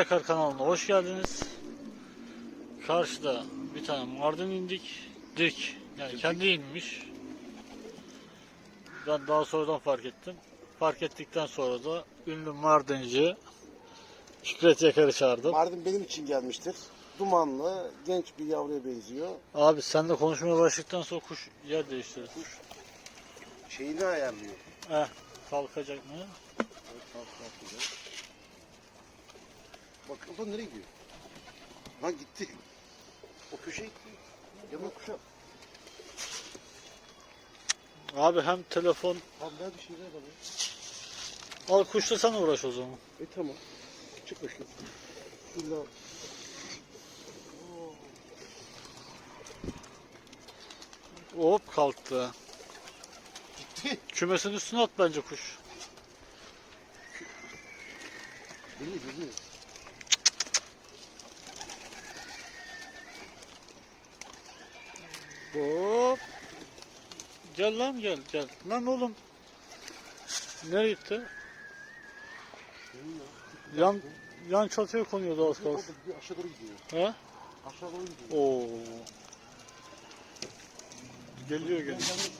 Yakar kanalına hoş geldiniz. Karşıda bir tane mardin indik. Dik. Yani kendi inmiş. Ben daha sonradan fark ettim. Fark ettikten sonra da ünlü mardinci Şükret Yakar'ı çağırdım. Mardin benim için gelmiştir. Dumanlı, genç bir yavruya benziyor. Abi sen de konuşmaya başladıktan sonra kuş yer değiştirir. Kuş şeyini ayarlıyor. Eh, kalkacak mı? Evet, kalk, kalkacak. Bak o da nereye gidiyor? Ha gitti. O köşeye gitti. Yanına kuşa. Abi hem telefon Abi ver bir şeyler bana. al kuşla sen uğraş o zaman. E tamam. Çık başına. İlla. Hop kalktı. Gitti. Kümesin üstüne at bence kuş. Geliyor geliyor. Hop. Gel lan gel gel. Lan oğlum. Nereye gitti? Yan yan çatıya konuyordu az kalsın. bir aşağı doğru gidiyor. He? Aşağı doğru gidiyor. Oo. Geliyor geliyor.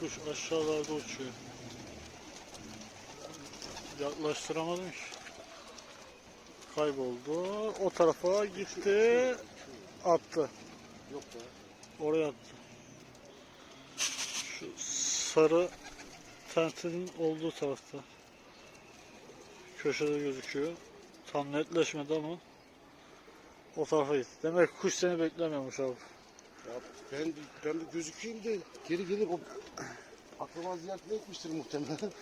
Kuş aşağılarda uçuyor. Yaklaştıramadım ki. Kayboldu. O tarafa gitti. Attı. Yok be. Oraya attı. Şu sarı tentinin olduğu tarafta. Köşede gözüküyor. Tam netleşmedi ama o tarafa gitti. Demek kuş seni beklemiyormuş abi. Ya ben, ben de gözükeyim de geri gelip o akraba ziyaretine gitmiştir muhtemelen.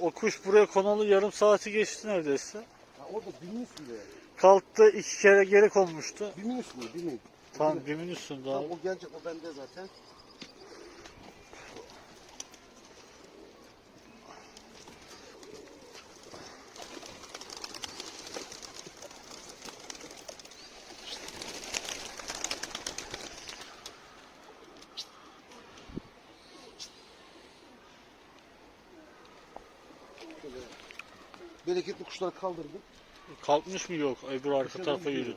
O kuş buraya konalı yarım saati geçti neredeyse. Orada bimin üstünde. Kalktı iki kere geri konmuştu. Bimin üstünde bimin. Tam bimin üstünde Tamam, abi. o gelecek o bende zaten. Şöyle bereketli kuşları kaldırdım. Kalkmış mı yok? Öbür arka tarafa yürüdü.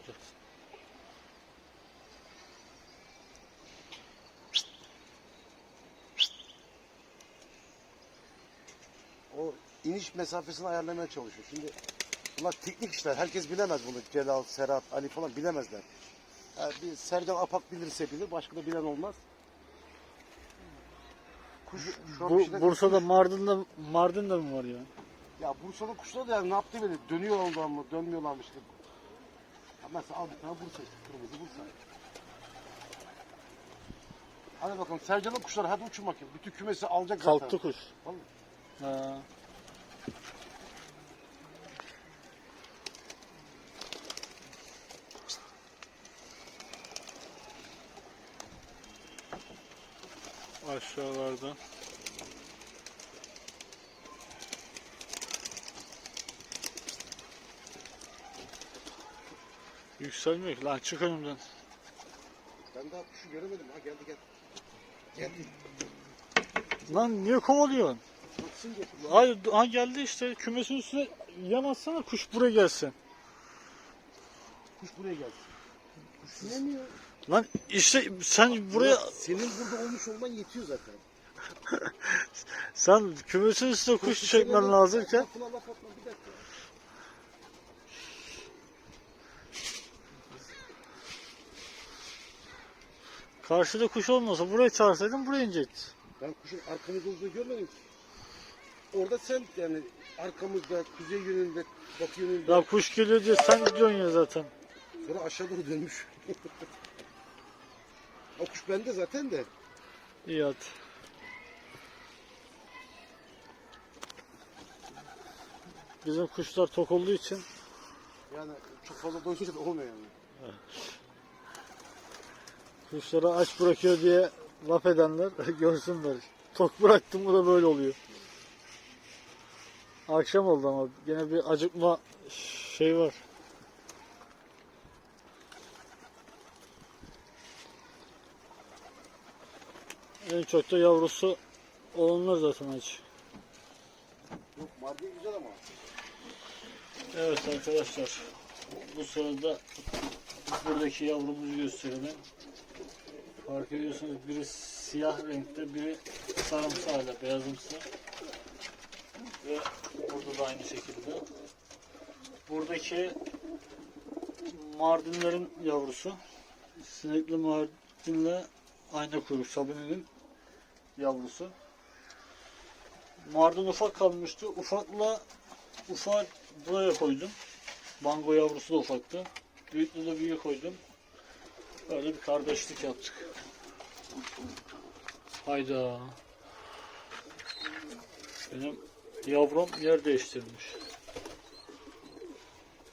o iniş mesafesini ayarlamaya çalışıyor. Şimdi bunlar teknik işler. Herkes bilemez bunu. Celal, Serhat, Ali falan bilemezler. Yani bir Sercan Apak bilirse bilir. Başka da bilen olmaz. Kuş, şu an Bu, bir şeyler- Bursa'da Mardin'de Mardin'de mi var ya? Ya Bursa'da kuşlar da yani ne yaptı böyle? Dönüyor ondan mı? Dönmüyorlar mı işte? Ya mesela al bir tane Bursa işte. Kırmızı Bursa. Hadi bakalım Sercan'ın kuşları hadi uçun bakayım. Bütün kümesi alacak zaten. Kalktı kuş. Vallahi. Ha. Aşağılarda. Yükselmiyor ki lan çık önümden. Ben daha kuşu göremedim. Ha geldi gel. Geldi. Lan niye kovalıyorsun? Baksın getir. Hayır ha geldi işte kümesin üstüne yanaşsana kuş buraya gelsin. Kuş buraya gelsin. Kuş inemiyor. Lan işte sen buraya Senin burada olmuş olman yetiyor zaten. sen kümesin üstüne kuş çekmen lazımken laf atma bir karşıda kuş olmasa buraya çağırsaydın buraya inecekti. Ben kuşun arkamızda olduğunu görmedim ki. Orada sen yani arkamızda, kuzey yönünde, batı yönünde. Ya kuş geliyor diye sen gidiyorsun ya zaten. Sonra aşağı doğru dönmüş. o kuş bende zaten de. İyi hadi. Bizim kuşlar tok olduğu için Yani çok fazla doyunca da olmuyor yani. Kuşları aç bırakıyor diye laf edenler görsünler. Tok bıraktım mı da böyle oluyor. Akşam oldu ama yine bir acıkma şey var. En çok da yavrusu olanlar zaten aç. Yok Mardin güzel ama. Evet arkadaşlar. Bu sırada buradaki yavrumuzu gösterelim. Fark ediyorsunuz biri siyah renkte, biri sarımsağıyla beyazımsı. Ve burada da aynı şekilde. Buradaki Mardinlerin yavrusu. Sinekli Mardinle ayna kuyruk Sabine'nin yavrusu. Mardin ufak kalmıştı. Ufakla ufak buraya koydum. Bango yavrusu da ufaktı. Büyüklü de büyüğe koydum. Böyle bir kardeşlik yaptık. Hayda. Benim yavrum yer değiştirmiş.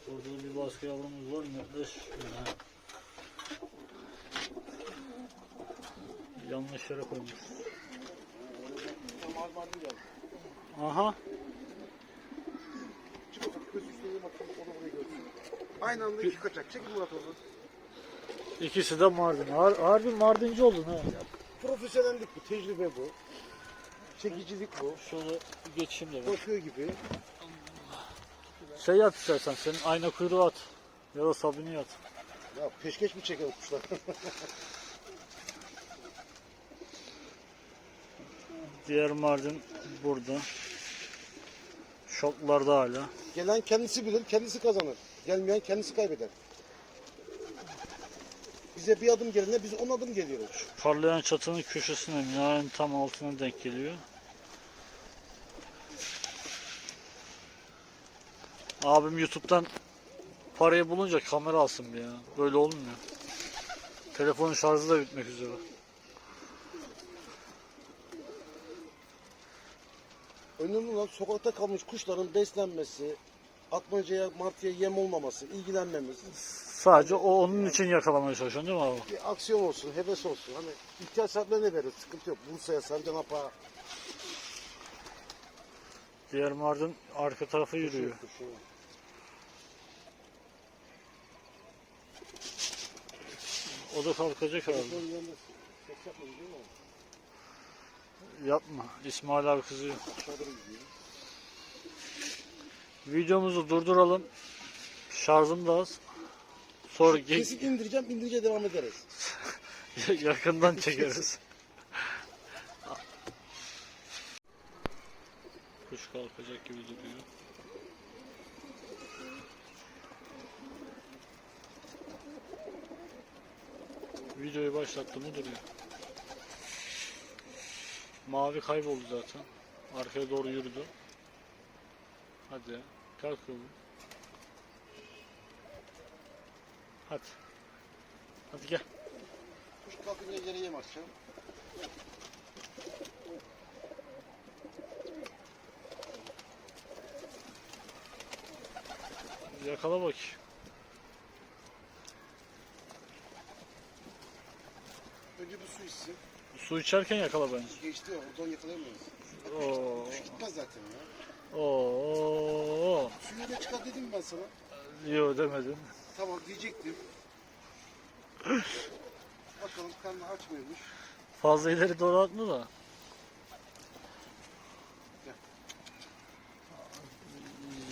Burada bir başka yavrumuz var. Ha. Yanlış yere koymuş. Aha. Aynı anda iki kaçak. Çekil Murat oradan. İkisi de Mardin. Har harbi Mardinci oldun ha. Profesyonellik bu, tecrübe bu. Çekicilik bu. Şöyle geçeyim de ben. Bakıyor gibi. Şey yat istersen senin ayna kuyruğu at. Ya da sabini yat. Ya peşkeş mi çeker kuşlar? Diğer Mardin burada. Şoklarda hala. Gelen kendisi bilir, kendisi kazanır. Gelmeyen kendisi kaybeder. Bize bir adım gelene biz on adım geliyoruz. Parlayan çatının köşesine minarenin tam altına denk geliyor. Abim YouTube'dan parayı bulunca kamera alsın bir ya. Böyle olmuyor. Telefonun şarjı da bitmek üzere. Önemli olan sokakta kalmış kuşların beslenmesi, atmacaya, martıya yem olmaması, ilgilenmemiz. Sadece o onun için yakalamaya çalışıyorsun değil mi abi? Bir aksiyon olsun, heves olsun. Hani ihtiyaç sahiplerine veririz, sıkıntı yok. Bursa'ya, Sercan Apa. Diğer Mardin arka tarafa yürüyor. Kuşu. O da kalkacak. Telefonun yanında ses yapmadın değil mi? Yapma. İsmail abi kızıyor. Aşağıda gidiyor. Videomuzu durduralım. Şarjım da az. Sonra ge- Kesip indireceğim, indirince devam ederiz. yakından çekeriz. Kuş kalkacak gibi duruyor. Videoyu başlattı mı duruyor. Mavi kayboldu zaten. Arkaya doğru yürüdü. Hadi kalk oğlum. Hadi. Hadi gel. Kuş kalkınca yere yem atacağım. Yakala bak. Önce bir su içsin. Su içerken yakala bence. Geçti ya, oradan yakalayamayız. Oo. Kuş gitmez zaten ya. Oo. Suyu da çıkar dedim ben sana. Yo demedin. Tamam diyecektim. Bakalım karnı aç mıymış? Fazla ileri doğru atma da.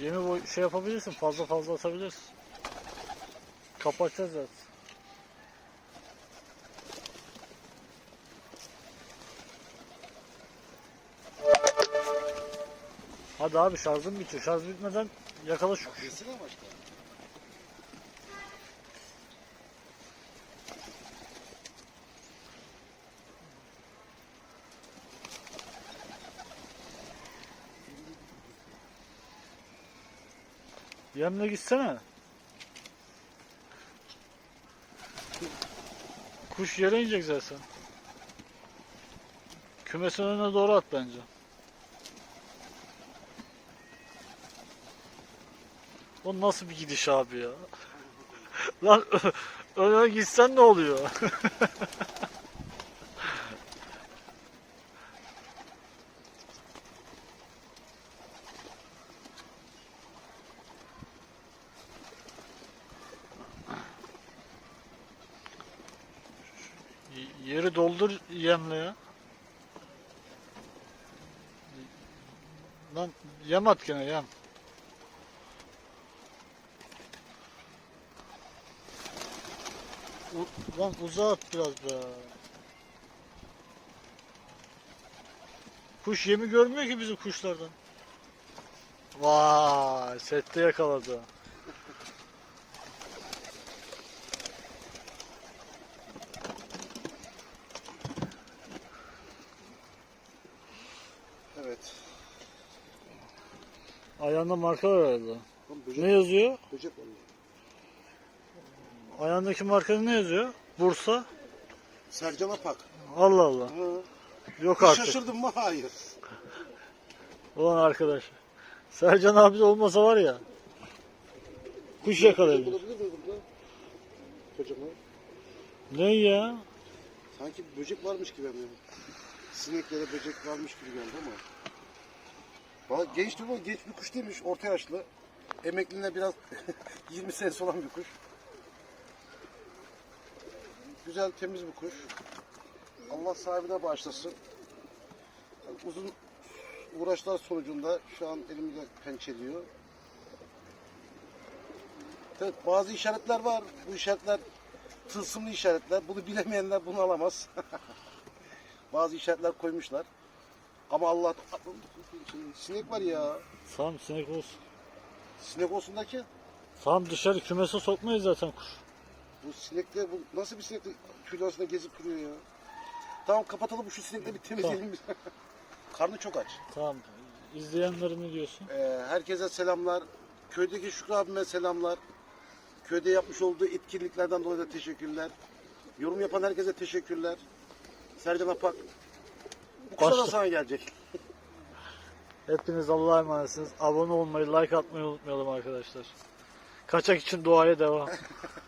Yemi boy şey yapabilirsin. Fazla fazla atabilirsin. Kapatacağız zaten. Hadi abi şarjım bitiyor. Şarj bitmeden yakala şu kuşu. Yemle gitsene. Kuş yere inecek zaten. Kümesin önüne doğru at bence. O nasıl bir gidiş abi ya? Lan öne gitsen ne oluyor? Yeri doldur yemle ya. Lan yem at gene yem. Lan at biraz be. Kuş yemi görmüyor ki bizim kuşlardan. Vay sette yakaladı. Evet. Ayağında marka var herhalde. Böcek, Ne yazıyor? böcek var. Ayağındaki markada ne yazıyor? Bursa. Sercan Apak. Allah Allah. Hı. Yok Hiç artık. Şaşırdın mı? Hayır. Ulan arkadaş. Sercan abi de olmasa var ya. Kuş yakalayabilir. Kocaman. Ne ya? Sanki böcek varmış gibi yani. Sineklere böcek varmış gibi geldi ama. Valla genç mi? Genç bir kuş değilmiş. Orta yaşlı. Emekliliğine biraz 20 senesi olan bir kuş. Güzel, temiz bir kuş. Allah sahibine bağışlasın. Yani uzun uğraşlar sonucunda şu an elimde pençeliyor. Evet, bazı işaretler var. Bu işaretler tılsımlı işaretler. Bunu bilemeyenler bunu alamaz. Bazı işaretler koymuşlar. Ama Allah sinek var ya. Tamam sinek olsun. Sinek olsundaki Tamam dışarı kümese sokmayız zaten kuş. Bu sinekler bu nasıl bir sinek tüy arasında gezip duruyor ya. Tamam kapatalım şu sinekleri bir temizleyelim. biz. Karnı çok aç. Tamam. İzleyenlere ne diyorsun? Ee, herkese selamlar. Köydeki Şükrü abime selamlar. Köyde yapmış olduğu etkinliklerden dolayı da teşekkürler. Yorum yapan herkese teşekkürler. Sercan Apak. Bu kuşa da Başla. sana gelecek. Hepiniz Allah'a emanetsiniz. Abone olmayı, like atmayı unutmayalım arkadaşlar. Kaçak için duaya devam.